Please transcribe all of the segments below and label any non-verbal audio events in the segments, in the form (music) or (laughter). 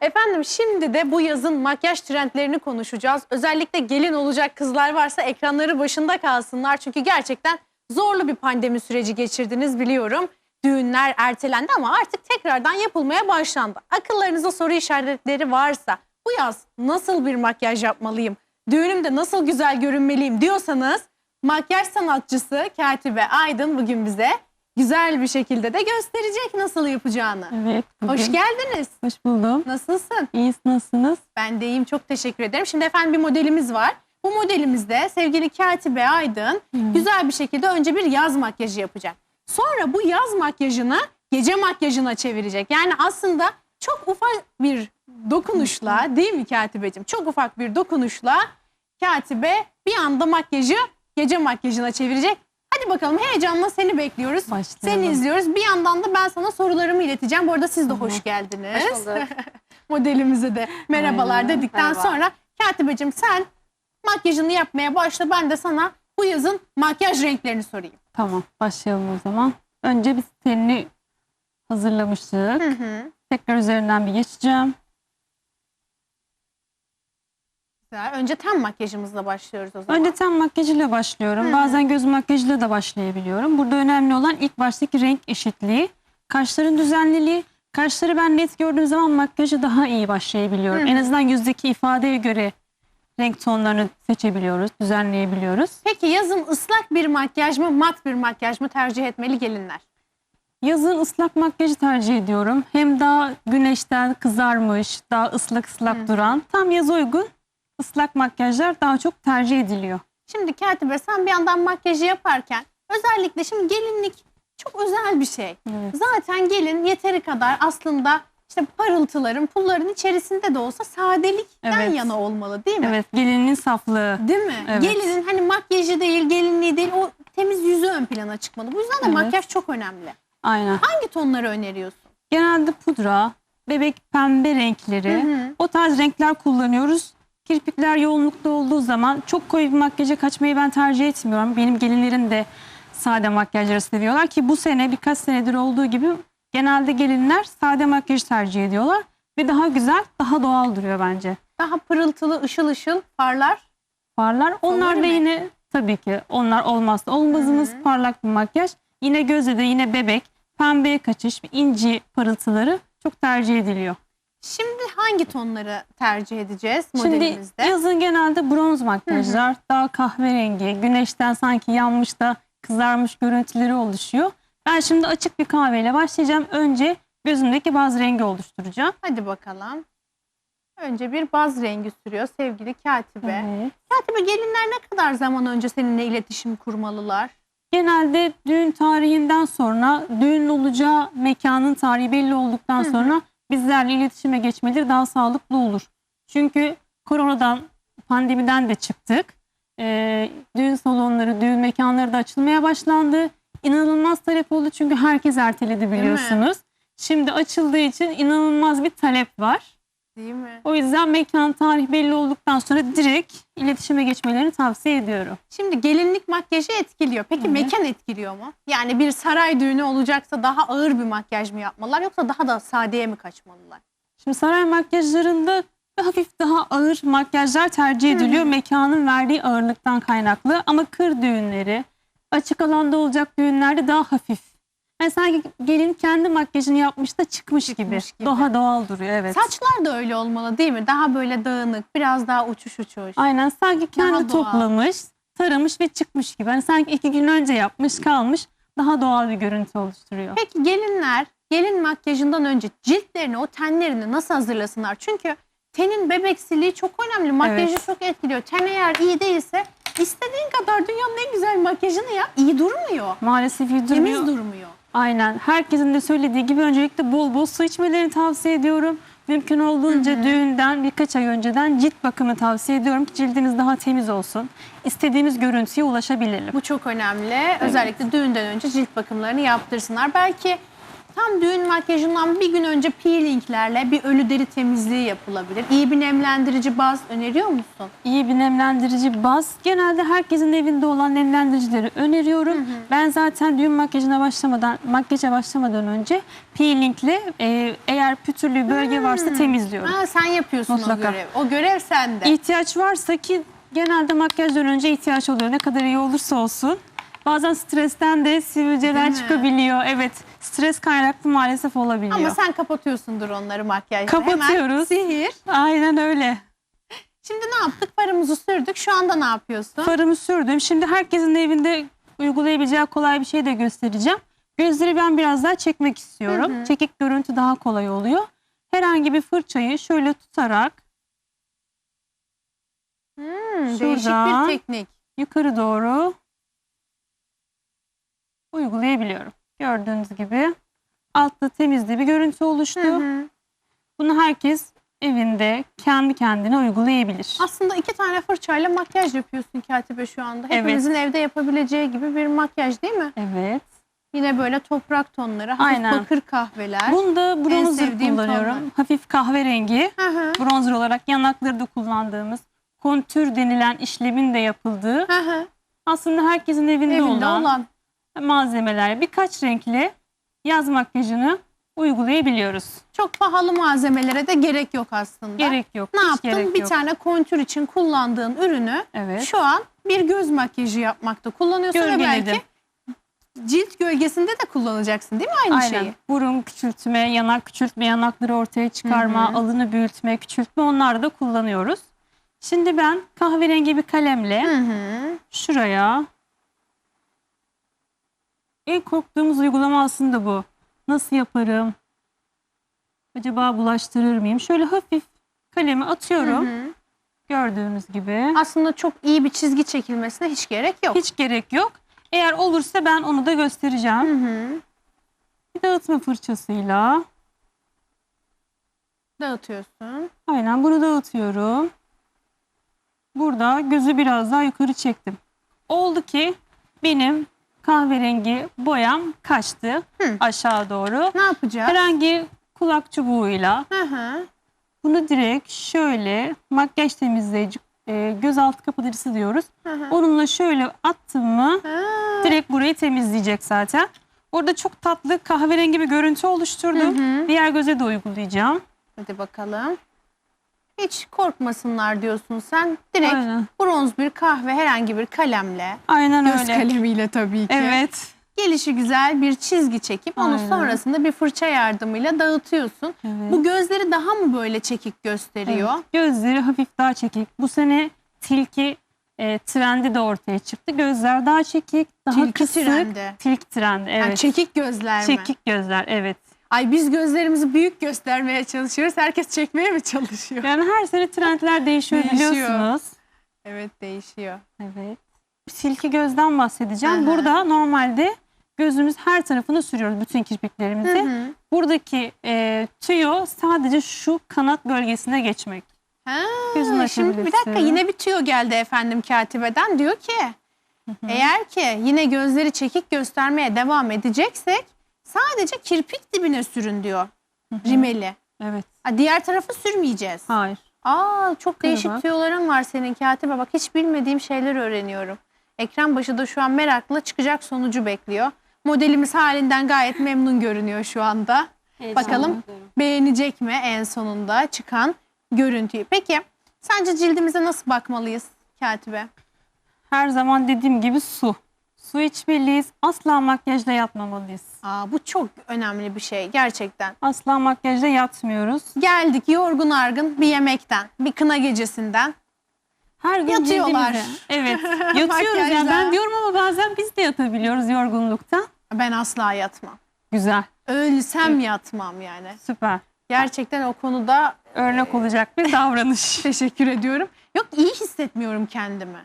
Efendim şimdi de bu yazın makyaj trendlerini konuşacağız. Özellikle gelin olacak kızlar varsa ekranları başında kalsınlar. Çünkü gerçekten zorlu bir pandemi süreci geçirdiniz biliyorum. Düğünler ertelendi ama artık tekrardan yapılmaya başlandı. Akıllarınızda soru işaretleri varsa bu yaz nasıl bir makyaj yapmalıyım? Düğünümde nasıl güzel görünmeliyim diyorsanız makyaj sanatçısı Katibe Aydın bugün bize güzel bir şekilde de gösterecek nasıl yapacağını. Evet. Bugün. Hoş geldiniz. Hoş buldum. Nasılsın? İyiyiz nasılsınız? Ben de iyiyim. Çok teşekkür ederim. Şimdi efendim bir modelimiz var. Bu modelimizde sevgili Katibe Aydın güzel bir şekilde önce bir yaz makyajı yapacak. Sonra bu yaz makyajını gece makyajına çevirecek. Yani aslında çok ufak bir dokunuşla değil mi Katibeciğim? Çok ufak bir dokunuşla Katibe bir anda makyajı gece makyajına çevirecek. Hadi bakalım heyecanla seni bekliyoruz. Başlayalım. Seni izliyoruz. Bir yandan da ben sana sorularımı ileteceğim. Bu arada siz de hoş geldiniz. Hoş bulduk. (laughs) Modelimize de merhabalar Aynen. dedikten Merhaba. sonra Katibeciğim sen makyajını yapmaya başla. Ben de sana bu yazın makyaj renklerini sorayım. Tamam başlayalım o zaman. Önce biz tenini hazırlamıştık. Hı hı. Tekrar üzerinden bir geçeceğim. Güzel. Önce ten makyajımızla başlıyoruz o zaman. Önce ten makyajıyla başlıyorum. Bazen göz makyajıyla da başlayabiliyorum. Burada önemli olan ilk baştaki renk eşitliği. Kaşların düzenliliği. Kaşları ben net gördüğüm zaman makyajı daha iyi başlayabiliyorum. Hı hı. En azından yüzdeki ifadeye göre renk tonlarını seçebiliyoruz, düzenleyebiliyoruz. Peki yazın ıslak bir makyaj mı mat bir makyaj mı tercih etmeli gelinler? Yazın ıslak makyajı tercih ediyorum. Hem daha güneşten kızarmış, daha ıslak ıslak duran. Tam yaza uygun ıslak makyajlar daha çok tercih ediliyor. Şimdi Katibe sen bir yandan makyajı yaparken özellikle şimdi gelinlik çok özel bir şey. Evet. Zaten gelin yeteri kadar aslında işte parıltıların, pulların içerisinde de olsa sadelikten Evet. yana olmalı değil mi? Evet, gelinin saflığı. Değil mi? Evet. Gelinin hani makyajı değil, gelinliği değil o temiz yüzü ön plana çıkmalı. Bu yüzden de Evet. makyaj çok önemli. Aynen. Hangi tonları öneriyorsun? Genelde pudra, bebek pembe renkleri, Hı hı. o tarz renkler kullanıyoruz. Kirpikler yoğunlukta olduğu zaman çok koyu bir makyaja kaçmayı ben tercih etmiyorum. Benim gelinlerim de sade makyajları seviyorlar ki bu sene birkaç senedir olduğu gibi genelde gelinler sade makyajı tercih ediyorlar. Ve daha güzel, daha doğal duruyor bence. Daha pırıltılı, ışıl ışıl farlar. Farlar. Onlar da mi? yine tabii ki onlar olmazsa olmazımız parlak bir makyaj. Yine gözde de yine bebek, pembeye kaçış, inci parıltıları çok tercih ediliyor. Şimdi hangi tonları tercih edeceğiz Şimdi modelimizde? yazın genelde bronz makyajlar, daha kahverengi, güneşten sanki yanmış da kızarmış görüntüleri oluşuyor. Ben şimdi açık bir kahveyle başlayacağım. Önce gözümdeki baz rengi oluşturacağım. Hadi bakalım. Önce bir baz rengi sürüyor sevgili Katibe. Evet. Katibe gelinler ne kadar zaman önce seninle iletişim kurmalılar? Genelde düğün tarihinden sonra düğün olacağı mekanın tarihi belli olduktan sonra bizlerle iletişime geçmeleri daha sağlıklı olur. Çünkü koronadan, pandemiden de çıktık. Ee, düğün salonları, düğün mekanları da açılmaya başlandı. İnanılmaz talep oldu çünkü herkes erteledi biliyorsunuz. Şimdi açıldığı için inanılmaz bir talep var. Değil mi? O yüzden mekan tarih belli olduktan sonra direkt iletişime geçmelerini tavsiye ediyorum. Şimdi gelinlik makyajı etkiliyor. Peki Evet. mekan etkiliyor mu? Yani bir saray düğünü olacaksa daha ağır bir makyaj mı yapmalılar yoksa daha da sadeye mi kaçmalılar? Şimdi saray makyajlarında hafif daha ağır makyajlar tercih ediliyor. Mekanın verdiği ağırlıktan kaynaklı. Ama kır düğünleri, açık alanda olacak düğünlerde daha hafif. Yani sanki gelin kendi makyajını yapmış da çıkmış, gibi. Çıkmış gibi. Daha doğal duruyor evet. Saçlar da öyle olmalı değil mi? Daha böyle dağınık, biraz daha uçuş uçuş. Aynen sanki kendi Daha doğal. toplamış, taramış ve çıkmış gibi. Yani sanki iki gün önce yapmış kalmış daha doğal bir görüntü oluşturuyor. Peki gelinler gelin makyajından önce ciltlerini, o tenlerini nasıl hazırlasınlar? Çünkü tenin bebeksiliği çok önemli. Makyajı Evet. çok etkiliyor. Ten eğer iyi değilse istediğin kadar dünyanın en güzel makyajını yap. iyi durmuyor. Maalesef iyi Temiz durmuyor. Aynen. Herkesin de söylediği gibi öncelikle bol bol su içmelerini tavsiye ediyorum. Mümkün olduğunca düğünden birkaç ay önceden cilt bakımı tavsiye ediyorum ki cildiniz daha temiz olsun. İstediğimiz görüntüye ulaşabilelim. Bu çok önemli. Özellikle düğünden önce cilt bakımlarını yaptırsınlar. Belki Tam düğün makyajından bir gün önce peelinglerle bir ölü deri temizliği yapılabilir. İyi bir nemlendirici baz öneriyor musun? İyi bir nemlendirici baz. Genelde herkesin evinde olan nemlendiricileri öneriyorum. Ben zaten düğün makyajına başlamadan, makyaja başlamadan önce peelingle e, eğer pütürlü bölge varsa temizliyorum. Ha, sen yapıyorsun Mutlaka. o görev. O görev sende. İhtiyaç varsa ki genelde makyajdan önce ihtiyaç oluyor. Ne kadar iyi olursa olsun. Bazen stresten de sivilceler çıkabiliyor. Evet, stres kaynaklı maalesef olabiliyor. Ama sen kapatıyorsundur onları makyajla. Kapatıyoruz. Hemen sihir. Aynen öyle. Şimdi ne yaptık? Paramızı sürdük. Şu anda ne yapıyorsun? Farımı sürdüm. Şimdi herkesin evinde uygulayabileceği kolay bir şey de göstereceğim. Gözleri ben biraz daha çekmek istiyorum. Çekik görüntü daha kolay oluyor. Herhangi bir fırçayı şöyle tutarak Hmm, değişik Şuradan. bir teknik. yukarı doğru uygulayabiliyorum. Gördüğünüz gibi altta temizli bir görüntü oluştu. Hı hı. Bunu herkes evinde kendi kendine uygulayabilir. Aslında iki tane fırçayla makyaj yapıyorsun Katibe şu anda. Evet. Hepimizin evde yapabileceği gibi bir makyaj değil mi? Evet. Yine böyle toprak tonları, hafif Aynen. bakır kahveler. Bunda bronzer kullanıyorum. tonlar. Hafif kahverengi. Hı hı. Bronzer olarak yanakları da kullandığımız kontür denilen işlemin de yapıldığı Hı hı. aslında herkesin evinde, Evinde olan, olan. Malzemeler birkaç renkli yaz makyajını uygulayabiliyoruz. Çok pahalı malzemelere de gerek yok aslında. Gerek yok. Ne yaptın? gerek bir yok. tane kontür için kullandığın ürünü Evet. şu an bir göz makyajı yapmakta kullanıyorsun ve Gölgeledim. belki cilt gölgesinde de kullanacaksın değil mi aynı Aynen. şeyi? Burun küçültme, yanak küçültme, yanakları ortaya çıkarma, Hı hı. alını büyütme, küçültme onları da kullanıyoruz. Şimdi ben kahverengi bir kalemle Hı hı. şuraya en korktuğumuz uygulama aslında bu. Nasıl yaparım? Acaba bulaştırır mıyım? Şöyle hafif kalemi atıyorum. Hı hı. Gördüğünüz gibi. Aslında çok iyi bir çizgi çekilmesine hiç gerek yok. Hiç gerek yok. Eğer olursa ben onu da göstereceğim. Hı hı. Bir dağıtma fırçasıyla. Dağıtıyorsun. Aynen bunu dağıtıyorum. Burada gözü biraz daha yukarı çektim. Oldu ki benim kahverengi boyam kaçtı Hı. aşağı doğru. Ne yapacağız? Herhangi kulak çubuğuyla Hı hı. bunu direkt şöyle makyaj temizleyici e, gözaltı kapatıcısı diyoruz. Hı hı. Onunla şöyle attım mı Ha. direkt burayı temizleyecek zaten. Orada çok tatlı kahverengi bir görüntü oluşturdum. Hı hı. Diğer göze de uygulayacağım. Hadi bakalım. Hiç korkmasınlar diyorsun sen. Direkt Aynen. bronz bir kahve herhangi bir kalemle. Aynen Göz öyle. kalemiyle tabii ki. Evet. Gelişi güzel bir çizgi çekip onu Aynen. sonrasında bir fırça yardımıyla dağıtıyorsun. Evet. Bu gözleri daha mı böyle çekik gösteriyor? Evet, Gözleri hafif daha çekik. Bu sene tilki e, trendi de ortaya çıktı. Gözler daha çekik, daha Tilki kısık. trendi. Tilki trendi evet. Yani çekik gözler mi? çekik gözler evet. Ay biz gözlerimizi büyük göstermeye çalışıyoruz. Herkes çekmeye mi çalışıyor? Yani her sene trendler değişiyor, Değişiyor. biliyorsunuz. Evet değişiyor. Evet. Tilki gözden bahsedeceğim. Hı hı. Burada normalde gözümüz her tarafını sürüyoruz bütün kirpiklerimizi. Hı hı. Buradaki e, tüyo sadece şu kanat bölgesine geçmek. Ha, şimdi bir dakika yine bir tüyo geldi efendim katibeden. Diyor ki eğer ki yine gözleri çekik göstermeye devam edeceksek sadece kirpik dibine sürün diyor rimeli. Evet. Ha, diğer tarafı sürmeyeceğiz. Hayır. Aa çok değişik bak. tüyoların var senin katibe. Bak hiç bilmediğim şeyler öğreniyorum. Ekran başı da şu an merakla çıkacak sonucu bekliyor. Modelimiz halinden gayet memnun görünüyor şu anda. Bakalım beğenecek mi en sonunda çıkan görüntüyü. Peki sence cildimize nasıl bakmalıyız katibe? Her zaman dediğim gibi su. Su içmeliyiz. Asla makyajla yatmamalıyız. Aa, bu çok önemli bir şey gerçekten. Asla makyajla yatmıyoruz. Geldik yorgun argın bir yemekten, bir kına gecesinden. Her gün Yatıyorlar. Evet. (laughs) Yatıyoruz Makyajla. yani ben diyorum ama bazen biz de yatabiliyoruz yorgunluktan. Ben asla yatmam. Güzel. Ölsem yatmam yani. Süper. Gerçekten o konuda Örnek olacak bir davranış. (laughs) teşekkür ediyorum. Yok iyi hissetmiyorum kendimi.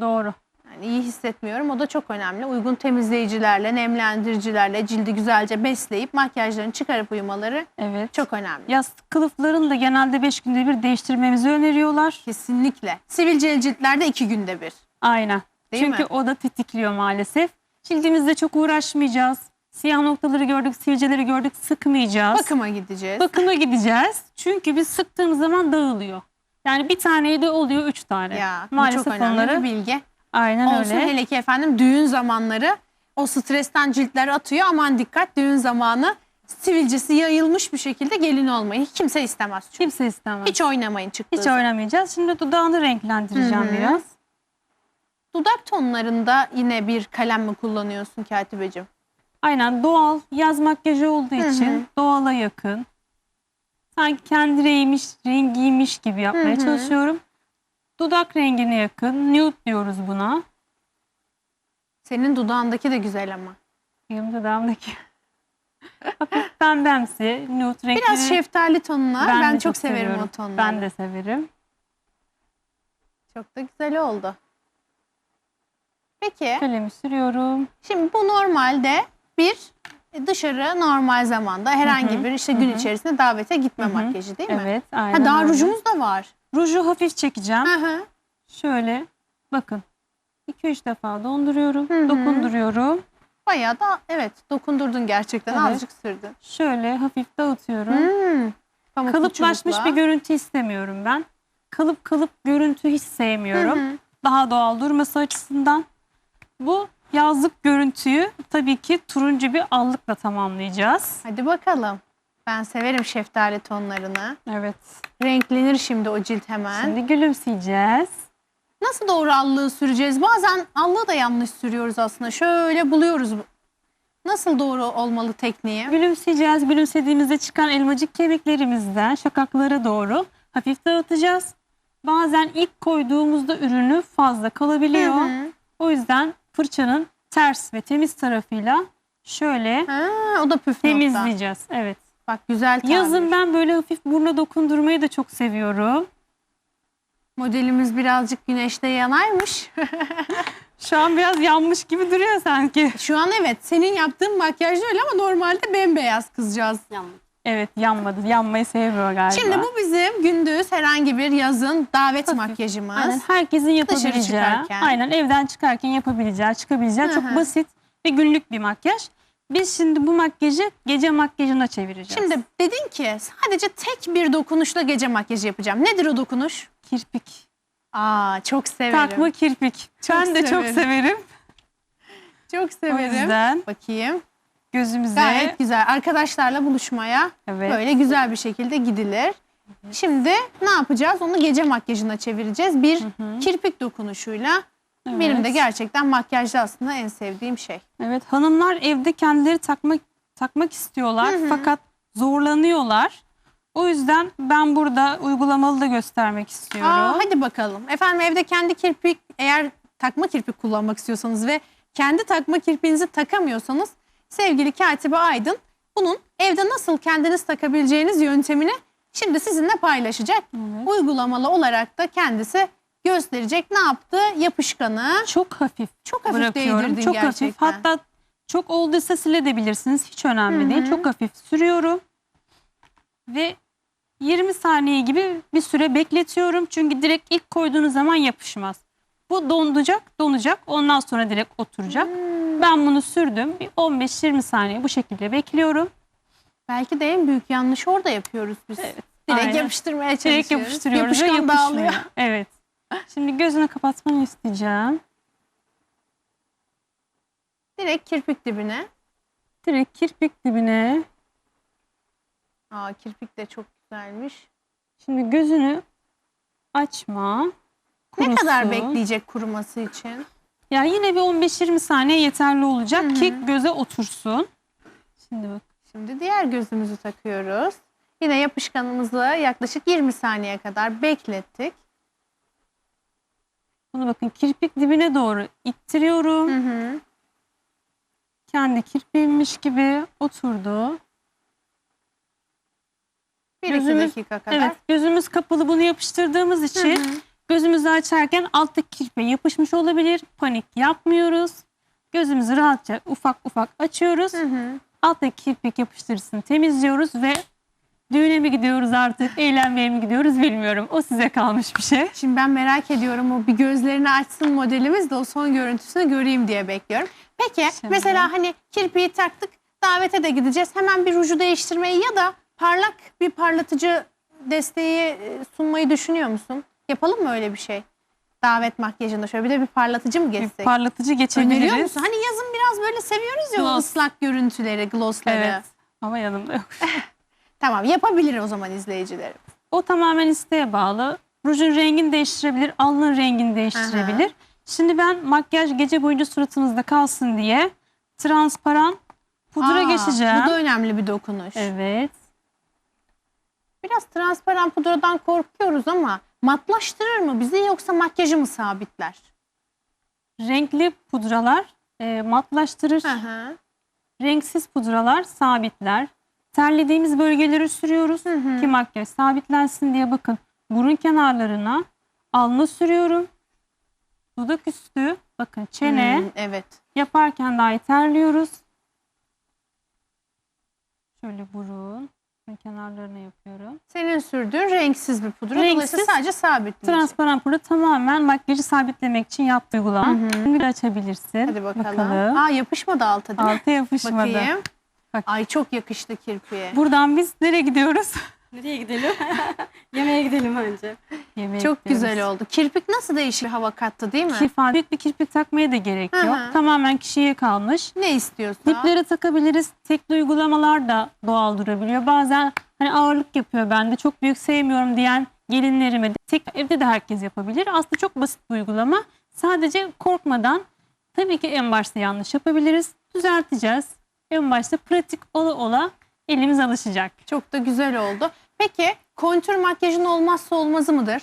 Doğru. Yani iyi hissetmiyorum. O da çok önemli. Uygun temizleyicilerle, nemlendiricilerle cildi güzelce besleyip makyajlarını çıkarıp uyumaları Evet. çok önemli. Yastık kılıflarını da genelde 5 günde bir değiştirmemizi öneriyorlar. Kesinlikle. Sivilceli ciltlerde iki günde bir. Aynen. Değil Çünkü mi? o da tetikliyor maalesef. Cildimizle çok uğraşmayacağız. Siyah noktaları gördük, sivilceleri gördük. Sıkmayacağız. Bakıma gideceğiz. Bakıma gideceğiz. Çünkü biz sıktığımız zaman dağılıyor. Yani bir taneye de oluyor üç tane. ya bu Maalesef çok önemli onları bir bilgi. Aynen Olsun öyle. hele ki efendim düğün zamanları o stresten ciltler atıyor. Aman dikkat düğün zamanı sivilcesi yayılmış bir şekilde gelin olmayı kimse istemez çünkü. Kimse istemez. Hiç oynamayın çıktığı Hiç zaman. oynamayacağız. Şimdi dudağını renklendireceğim Hı hı. biraz. Dudak tonlarında yine bir kalem mi kullanıyorsun Katibeciğim? Aynen doğal yaz makyajı olduğu Hı için hı. doğala yakın. Sanki kendi rengiymiş, rengiymiş gibi yapmaya Hı hı. çalışıyorum. Dudak rengine yakın. Nude diyoruz buna. Senin dudağındaki de güzel ama. Benim dudağımdaki. (laughs) Hafif pembemsi, nude renkleri. Biraz şeftali tonuna. Ben, de çok, severim seviyorum. o tonları. Ben de severim. Çok da güzel oldu. Peki Kalemi sürüyorum. şimdi bu normalde bir dışarı normal zamanda herhangi Hı hı, bir işte hı gün hı. içerisinde davete gitme Hı hı. makyajı değil mi? Evet, aynen Ha, daha öyle. rujumuz da var. Ruju hafif çekeceğim. Hı hı. Şöyle bakın. 2-3 defa donduruyorum, Hı hı. dokunduruyorum. Bayağı da evet dokundurdun gerçekten Evet. azıcık sürdün. Şöyle hafif dağıtıyorum. Hmm. Pamuklu Kalıplaşmış çubukla. bir görüntü istemiyorum ben. Kalıp kalıp görüntü hiç sevmiyorum. Hı hı. Daha doğal durması açısından. Bu yazlık görüntüyü tabii ki turuncu bir allıkla tamamlayacağız. Hadi bakalım. Ben severim şeftali tonlarını. Evet. Renklenir şimdi o cilt hemen. Şimdi gülümseyeceğiz. Nasıl doğru allığı süreceğiz? Bazen allığı da yanlış sürüyoruz aslında. Şöyle buluyoruz. Nasıl doğru olmalı tekniği? Gülümseyeceğiz. Gülümsediğimizde çıkan elmacık kemiklerimizden şakaklara doğru hafif dağıtacağız. Bazen ilk koyduğumuzda ürünü fazla kalabiliyor. Hı hı. O yüzden fırçanın ters ve temiz tarafıyla şöyle Ha, o da püf nokta. temizleyeceğiz. Evet. Bak güzel tabir. Yazın ben böyle hafif buruna dokundurmayı da çok seviyorum. Modelimiz birazcık güneşte yanaymış. (laughs) Şu an biraz yanmış gibi duruyor sanki. Şu an evet senin yaptığın makyajda öyle ama normalde bembeyaz kızcağız. Evet yanmadı. Yanmayı sevmiyor galiba. Şimdi bu bizim gündüz herhangi bir yazın davet Hafif. makyajımız. Aynen herkesin yapabileceği, çıkarken. aynen evden çıkarken yapabileceği, çıkabileceği Hı çok hı. basit ve günlük bir makyaj. Biz şimdi bu makyajı gece makyajına çevireceğiz. Şimdi dedin ki sadece tek bir dokunuşla gece makyajı yapacağım. Nedir o dokunuş? kirpik, Aa çok severim. takma kirpik. Çok ben de çok severim. severim. Çok O severim. yüzden Bakayım. gözümüze Gayet güzel. Arkadaşlarla buluşmaya evet. böyle güzel bir şekilde gidilir. Şimdi ne yapacağız? Onu gece makyajına çevireceğiz. Bir kirpik dokunuşuyla. Evet. Benim de gerçekten makyajda aslında en sevdiğim şey. Evet hanımlar evde kendileri takmak takmak istiyorlar Hı hı. fakat zorlanıyorlar. O yüzden ben burada uygulamalı da göstermek istiyorum. Aa, hadi bakalım. Efendim evde kendi kirpik eğer takma kirpik kullanmak istiyorsanız ve kendi takma kirpiğinizi takamıyorsanız sevgili Katibe Aydın bunun evde nasıl kendiniz takabileceğiniz yöntemini şimdi sizinle paylaşacak. Evet. Uygulamalı olarak da kendisi gösterecek. Ne yaptı? Yapışkanı Çok hafif çok hafif bırakıyorum. değdirdin Çok gerçekten. hafif. Hatta çok olduysa silebilirsiniz. Hiç önemli Hı hı. değil. Çok hafif sürüyorum. Ve 20 saniye gibi bir süre bekletiyorum. Çünkü direkt ilk koyduğunuz zaman yapışmaz. Bu donacak, donacak. Ondan sonra direkt oturacak. Hmm. Ben bunu sürdüm. Bir 15-20 saniye bu şekilde bekliyorum. Belki de en büyük yanlış orada yapıyoruz biz. Evet, Direkt aynen. yapıştırmaya çalışıyoruz. Direkt yapıştırıyoruz ve Yapışkan dağılıyor. yapışmıyor. Evet. Şimdi gözünü kapatmanı isteyeceğim. Direkt kirpik dibine. Direkt kirpik dibine. Aa kirpik de çok güzelmiş. Şimdi gözünü açma. Ne kadar kurusun. bekleyecek kuruması için? Ya yine bir 15-20 saniye yeterli olacak Hı hı. ki göze otursun. Şimdi bak. Şimdi diğer gözümüzü takıyoruz. Yine yapışkanımızı yaklaşık 20 saniye kadar beklettik. Bunu bakın kirpik dibine doğru ittiriyorum. Hı hı. Kendi kirpiğimmiş gibi oturdu. Bir iki dakika kadar. Evet gözümüz kapalı bunu yapıştırdığımız Hı için hı. gözümüzü açarken alttaki kirpiğe yapışmış olabilir. Panik yapmıyoruz. Gözümüzü rahatça ufak ufak açıyoruz. Hı hı. Alttaki kirpik yapıştırısını temizliyoruz ve düğüne mi gidiyoruz artık, eğlenmeye mi gidiyoruz bilmiyorum. O size kalmış bir şey. Şimdi ben merak ediyorum o bir gözlerini açsın modelimiz de o son görüntüsünü göreyim diye bekliyorum. Peki Şimdi. mesela hani kirpiği taktık davete de gideceğiz. Hemen bir ruju değiştirmeyi ya da parlak bir parlatıcı desteği e, sunmayı düşünüyor musun? Yapalım mı öyle bir şey? Davet makyajında şöyle bir de bir parlatıcı mı Bir geçsek? parlatıcı Öneriyor geçebiliriz. musun? Hani yazın biraz böyle seviyoruz ya o Gloss. ıslak görüntüleri, glossları. Evet. Ama yanımda yok. (laughs) Tamam yapabilir o zaman izleyicilerim. O tamamen isteğe bağlı. Rujun rengini değiştirebilir, alnın rengini değiştirebilir. Şimdi ben makyaj gece boyunca suratınızda kalsın diye transparan pudra Aa, geçeceğim. Bu da önemli bir dokunuş. Evet. Biraz transparan pudradan korkuyoruz ama matlaştırır mı bizi yoksa makyajı mı sabitler? Renkli pudralar e, matlaştırır. Hı. Renksiz pudralar sabitler. Terlediğimiz bölgeleri sürüyoruz hı. ki makyaj sabitlensin diye bakın. Burun kenarlarına alnı sürüyorum. Dudak üstü bakın çene Hmm, evet. yaparken dahi terliyoruz. Şöyle burun burun kenarlarına yapıyorum. Senin sürdüğün renksiz bir pudra. Renksiz, sadece sabitleyecek. Transparan pudra tamamen makyajı sabitlemek için yaptığı uygulama. Şimdi açabilirsin. Hadi bakalım. Aa yapışmadı alta değil mi? Altı yapışmadı. Bakayım. Bak. Ay çok yakıştı kirpiye. Buradan biz nereye gidiyoruz? (laughs) Nereye gidelim? (laughs) Yemeğe gidelim önce. Yemeğe Çok gidiyoruz. güzel oldu. Kirpik nasıl değişik bir hava kattı değil mi? Kirpa, büyük bir kirpik takmaya da gerek Hı yok. hı. Tamamen kişiye kalmış. Ne istiyorsa. Diplere takabiliriz. Tekli uygulamalar da doğal durabiliyor. Bazen hani ağırlık yapıyor bende çok büyük sevmiyorum diyen gelinlerime de tek evde de herkes yapabilir. Aslında çok basit bir uygulama. Sadece korkmadan tabii ki en başta yanlış yapabiliriz. Düzelteceğiz. En başta pratik ola ola elimiz alışacak. Çok da güzel oldu. Peki kontür makyajın olmazsa olmazı mıdır?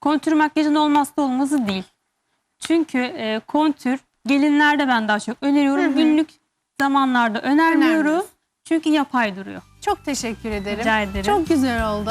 Kontür makyajın olmazsa olmazı değil. Çünkü e, kontür gelinlerde ben daha çok öneriyorum. Hı hı. Günlük zamanlarda önermiyorum. Önermiyorsun. Çünkü yapay duruyor. Çok teşekkür ederim. Rica ederim. Çok güzel oldu.